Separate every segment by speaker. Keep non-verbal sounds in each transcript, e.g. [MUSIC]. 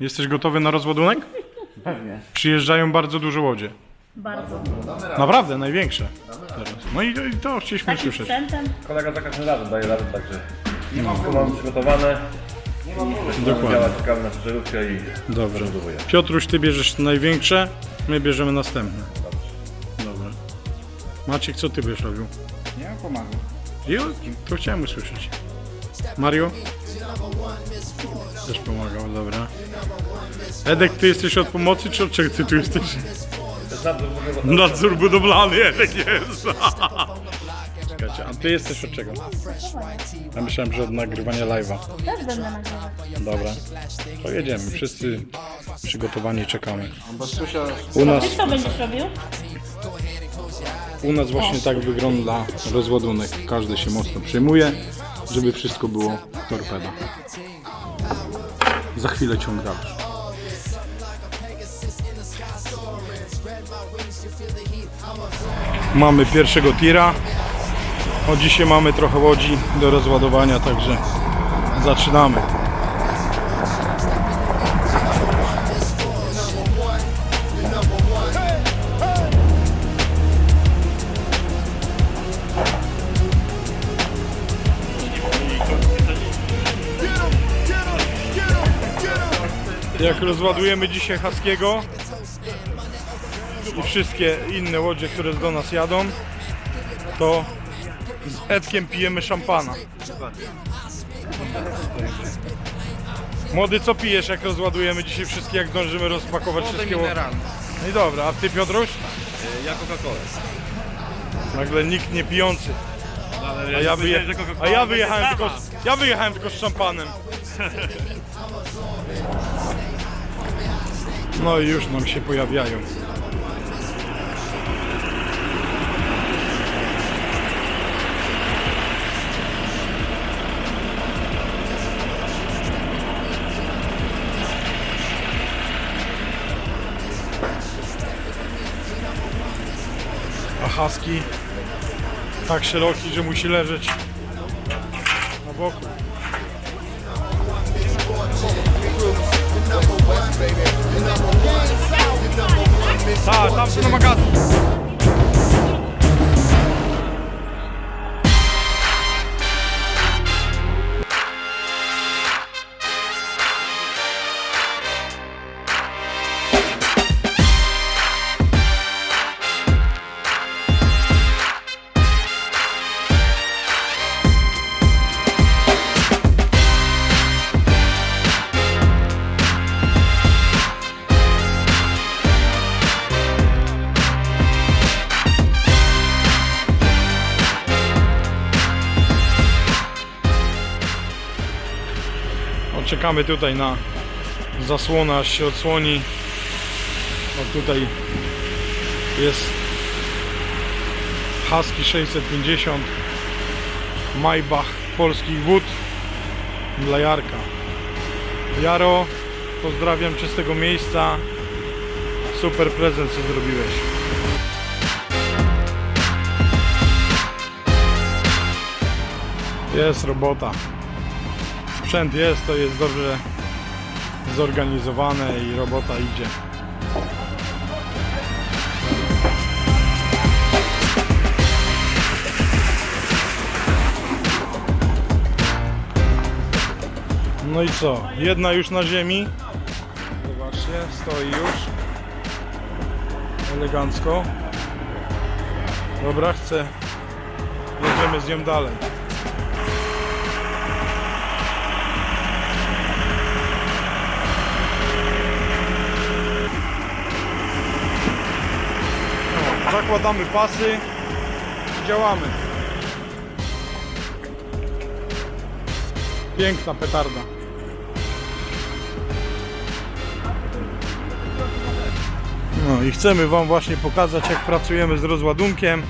Speaker 1: Jesteś gotowy na rozładunek?
Speaker 2: Pewnie.
Speaker 1: Przyjeżdżają bardzo duże łodzie.
Speaker 3: Bardzo.
Speaker 1: Naprawdę, największe. Teraz. No i, i to chcieliśmy
Speaker 3: Takim
Speaker 1: słyszeć.
Speaker 3: sprzętem.
Speaker 4: Kolega za każdym razem daje radę, także wszystko mamy przygotowane.
Speaker 1: Dokładnie.
Speaker 4: Działa czekamy na i
Speaker 1: Dobra. Piotruś, ty bierzesz największe, my bierzemy następne. Dobra. Maciek, co ty byś robił?
Speaker 2: Ja pomagam.
Speaker 1: Jo, to chciałem usłyszeć. Mario? Też pomagał, dobra. Edek, ty jesteś od pomocy, czy od czego ty tu jesteś? Nadzór budowlany, Edek jest. Czekajcie, a ty jesteś od czego? Ja myślałem, że od nagrywania live'a.
Speaker 3: Też będę nagrywać.
Speaker 1: Dobra. To jedziemy, wszyscy przygotowani, czekamy. U nas,
Speaker 3: Ty co będziesz robił?
Speaker 1: u nas właśnie tak wygląda rozładunek. Każdy się mocno przyjmuje, żeby wszystko było torpeda. Za chwilę ciąg dalszy. Mamy pierwszego tira. O dzisiaj mamy trochę łodzi do rozładowania, także zaczynamy. Jak rozładujemy dzisiaj Haskiego i wszystkie inne łodzie, które do nas jadą, to z Edkiem pijemy szampana. Młody, co pijesz jak rozładujemy dzisiaj wszystkie, jak dążymy rozpakować wszystkie ło- No i dobra, a ty Piotruś?
Speaker 4: ja Coca-Cola.
Speaker 1: Nagle nikt nie pijący. A ja, wyje... a ja wyjechałem tylko z... ja wyjechałem tylko z szampanem. [LAUGHS] No i już nam się pojawiają. A husky tak szeroki, że musi leżeć na boku. Tak, tam się na magazyn. Czekamy tutaj na zasłonę, aż się odsłoni. O, tutaj jest Husky 650 Maybach polskich wód dla Jarka. Jaro, pozdrawiam Cię z tego miejsca. Super prezent, co zrobiłeś. Jest robota. Sprzęt jest, to jest dobrze zorganizowane i robota idzie. No i co? Jedna już na ziemi. Zobaczcie, stoi już. Elegancko. Dobra, chcę. Jedziemy z nią dalej. Zakładamy pasy działamy. Piękna petarda. No i chcemy Wam właśnie pokazać, jak pracujemy z rozładunkiem,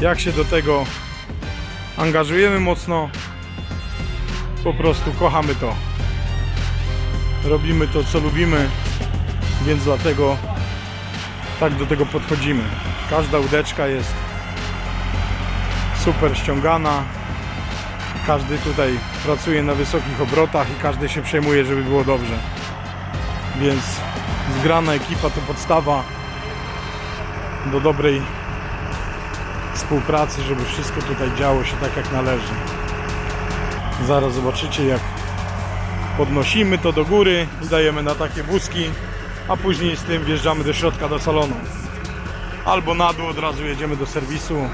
Speaker 1: jak się do tego angażujemy mocno. Po prostu kochamy to. Robimy to, co lubimy, więc dlatego tak do tego podchodzimy. Każda łódeczka jest super ściągana. Każdy tutaj pracuje na wysokich obrotach i każdy się przejmuje, żeby było dobrze. Więc zgrana ekipa to podstawa do dobrej współpracy, żeby wszystko tutaj działo się tak jak należy. Zaraz zobaczycie jak podnosimy to do góry dajemy na takie wózki, a później z tym wjeżdżamy do środka do salonu. Albo na dół od razu jedziemy do serwisu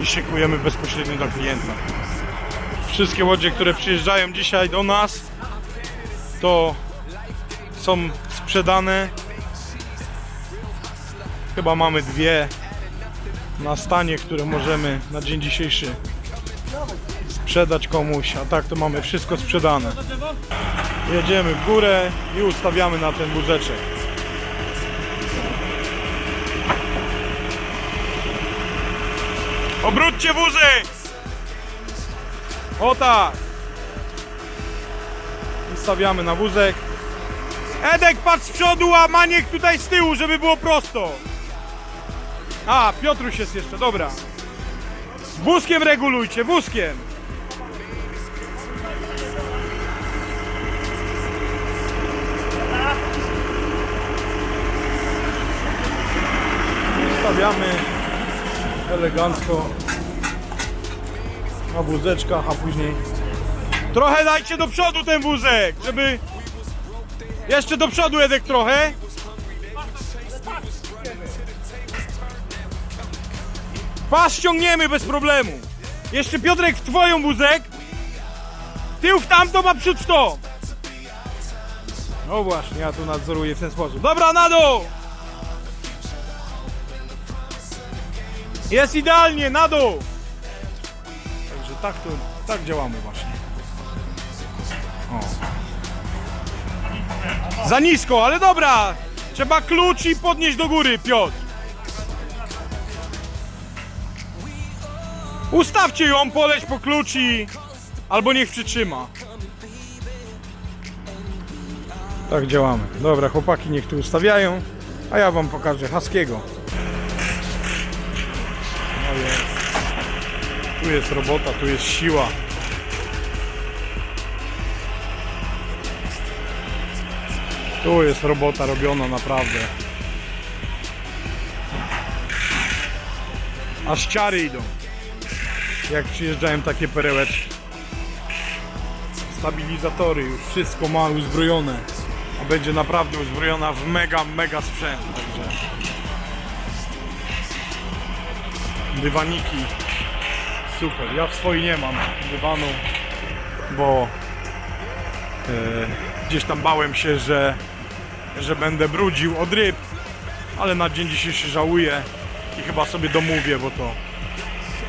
Speaker 1: i szykujemy bezpośrednio dla klienta. Wszystkie łodzie, które przyjeżdżają dzisiaj do nas, to są sprzedane. Chyba mamy dwie na stanie, które możemy na dzień dzisiejszy sprzedać komuś, a tak to mamy wszystko sprzedane. Jedziemy w górę i ustawiamy na ten wózeczek. Obróćcie wózek! O tak! Ustawiamy na wózek. Edek, patrz z przodu, a Maniek tutaj z tyłu, żeby było prosto. A, Piotruś jest jeszcze, dobra. Wózkiem regulujcie, wózkiem. Stawiamy elegancko na wózeczkach, a później trochę dajcie do przodu ten wózek, żeby jeszcze do przodu Edek trochę. Pas ściągniemy bez problemu. Jeszcze Piotrek w twoją wózek. Tył w tamto, a przód w to. No właśnie, ja tu nadzoruję w ten sposób. Dobra, na dół! Jest idealnie, na dół! Także tak to, tak działamy właśnie. O. Za nisko, ale dobra! Trzeba klucz i podnieść do góry, Piotr. Ustawcie ją, poleć po klucz. Albo niech przytrzyma. Tak działamy. Dobra, chłopaki niech tu ustawiają, a ja wam pokażę Haskiego. Tu jest robota, tu jest siła. Tu jest robota robiona naprawdę. Aż ciary idą. Jak przyjeżdżają takie perełeczki. Stabilizatory, już wszystko ma uzbrojone. A będzie naprawdę uzbrojona w mega, mega sprzęt. Także dywaniki. Super. Ja w swojej nie mam dywanu, bo e, gdzieś tam bałem się, że, że będę brudził od ryb, ale na dzień dzisiejszy żałuję i chyba sobie domówię, bo to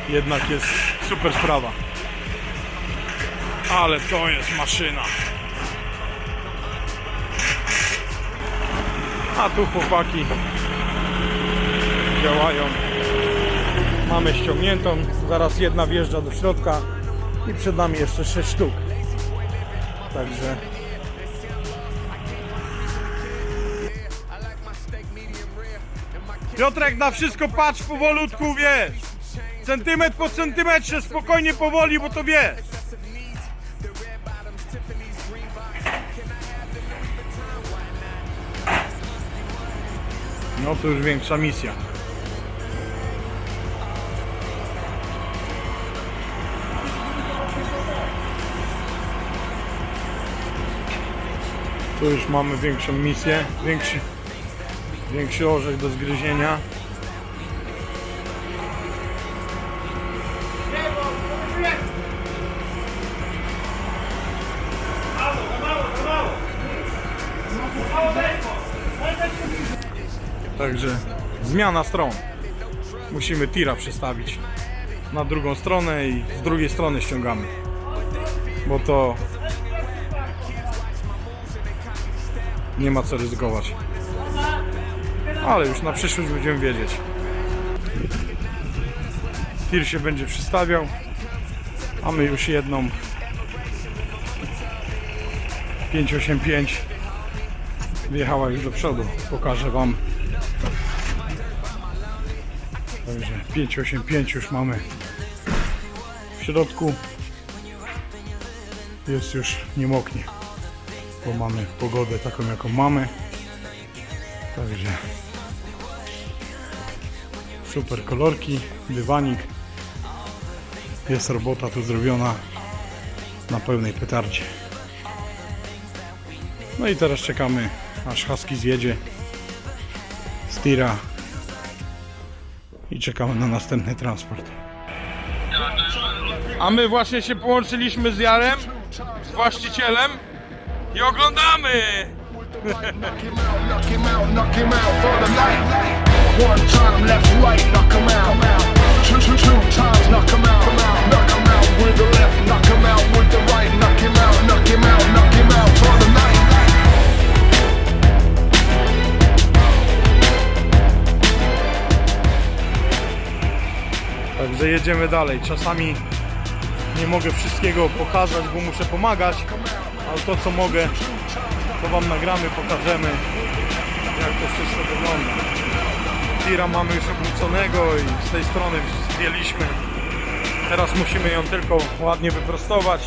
Speaker 1: jednak jest super sprawa. Ale to jest maszyna. A tu chłopaki działają. Mamy ściągniętą, zaraz jedna wjeżdża do środka i przed nami jeszcze 6 sztuk. Także Piotrek na wszystko patrz powolutku, wiesz. Centymetr po centymetrze, spokojnie, powoli, bo to wiesz. No to już większa misja. Tu już mamy większą misję, większy, większy orzech do zgryzienia. Także zmiana stron. Musimy tira przestawić na drugą stronę i z drugiej strony ściągamy. Bo to nie ma co ryzykować. Ale już na przyszłość będziemy wiedzieć. Tir się będzie przystawiał, a my już jedną 585 wjechała już do przodu. Pokażę Wam. Także 585 już mamy w środku. Jest już nie moknie. Bo mamy pogodę taką jaką mamy. Także super kolorki, dywanik. Jest robota tu zrobiona na pełnej petardzie. No i teraz czekamy aż Husky zjedzie z tira i czekamy na następny transport. A my właśnie się połączyliśmy z Jarem, z właścicielem i oglądamy! Także jedziemy dalej. Czasami nie mogę wszystkiego pokazać, bo muszę pomagać, ale to co mogę, to Wam nagramy, pokażemy jak to wszystko wygląda. Tira mamy już obróconego i z tej strony zdjęliśmy. Teraz musimy ją tylko ładnie wyprostować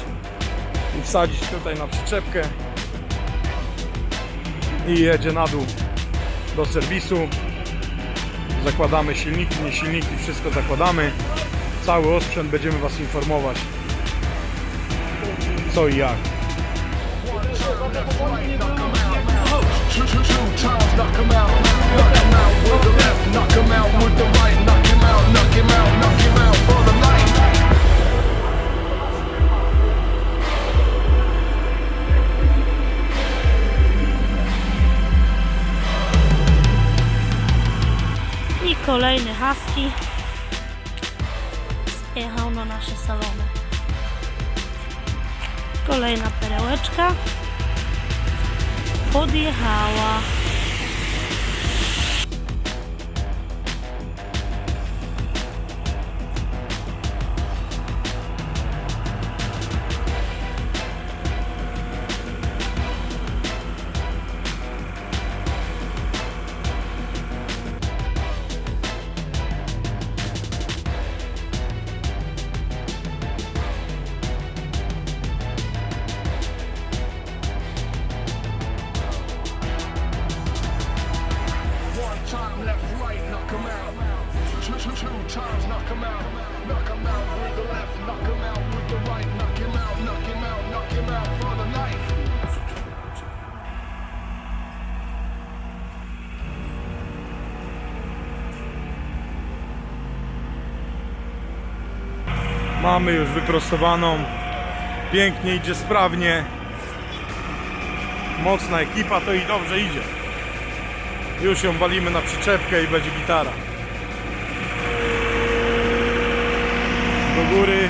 Speaker 1: i wsadzić tutaj na przyczepkę i jedzie na dół do serwisu zakładamy silniki, nie silniki, wszystko zakładamy. Cały osprzęt będziemy Was informować co i jak.
Speaker 3: I kolejny husky zjechał na nasze salony. Kolejna perełeczka podjechała.
Speaker 5: One
Speaker 1: Mamy już wyprostowaną. Pięknie idzie sprawnie. Mocna ekipa to i dobrze idzie. Już ją walimy na przyczepkę i będzie gitara. Do góry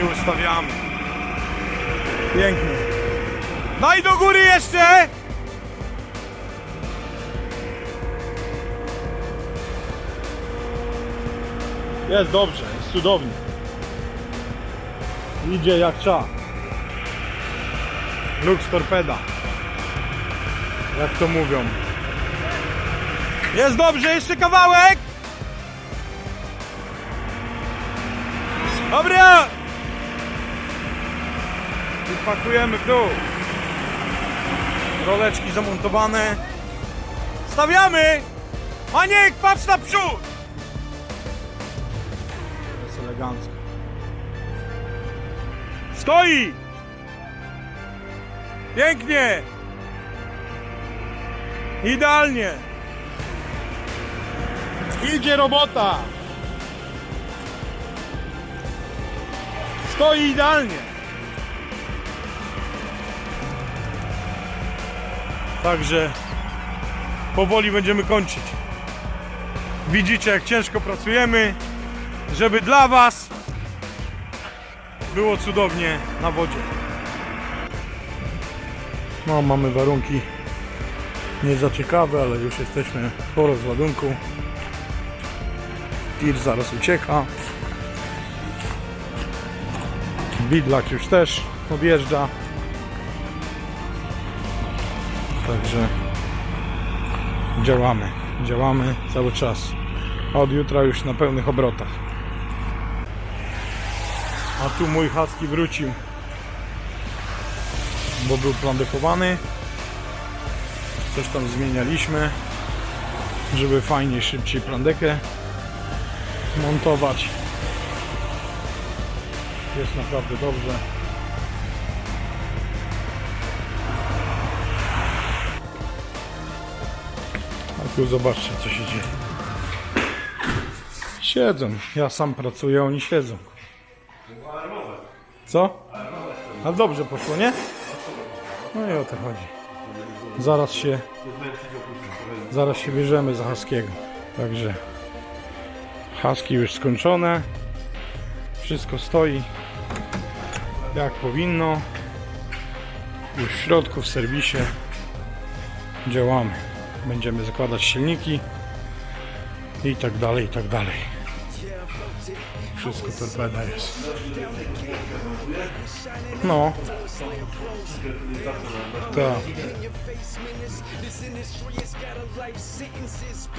Speaker 1: i ustawiamy. Pięknie. No i do góry jeszcze! Jest dobrze, jest cudownie. Idzie jak trzeba. Lux torpeda. Jak to mówią. Jest dobrze, jeszcze kawałek! Dobra! I pakujemy w dół. Roleczki zamontowane. Stawiamy! Maniek, patrz na przód! Stoi! Pięknie! Idealnie! Idzie robota! Stoi idealnie! Także powoli będziemy kończyć. Widzicie jak ciężko pracujemy, żeby dla Was było cudownie na wodzie. No, mamy warunki nie za ciekawe, ale już jesteśmy po rozładunku. Tir zaraz ucieka. Widlak już też odjeżdża. Także działamy, działamy cały czas. Od jutra już na pełnych obrotach. A tu mój husky wrócił. bo był plandekowany. Coś tam zmienialiśmy, żeby fajnie, szybciej plandekę montować. Jest naprawdę dobrze. A tu zobaczcie co się dzieje. Siedzą. Ja sam pracuję, oni siedzą. Co? A dobrze poszło, nie? No i o to chodzi. Zaraz się zaraz się bierzemy za Haskiego. Także Husky już skończone. Wszystko stoi jak powinno. Już w środku, w serwisie działamy. Będziemy zakładać silniki i tak dalej, i tak dalej. Wszystko torpeda jest. No. Tak.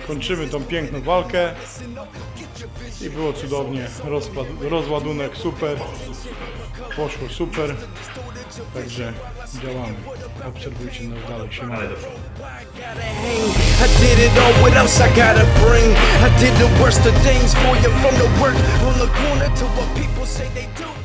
Speaker 1: Kończymy tą piękną walkę. I było cudownie. Rozpad, rozładunek super. Poszło super. Także działamy. Obserwujcie nas dalej. Siemano.
Speaker 6: I did it all, what else I gotta bring? I did the worst of things for you from the work on the corner to what people say they do.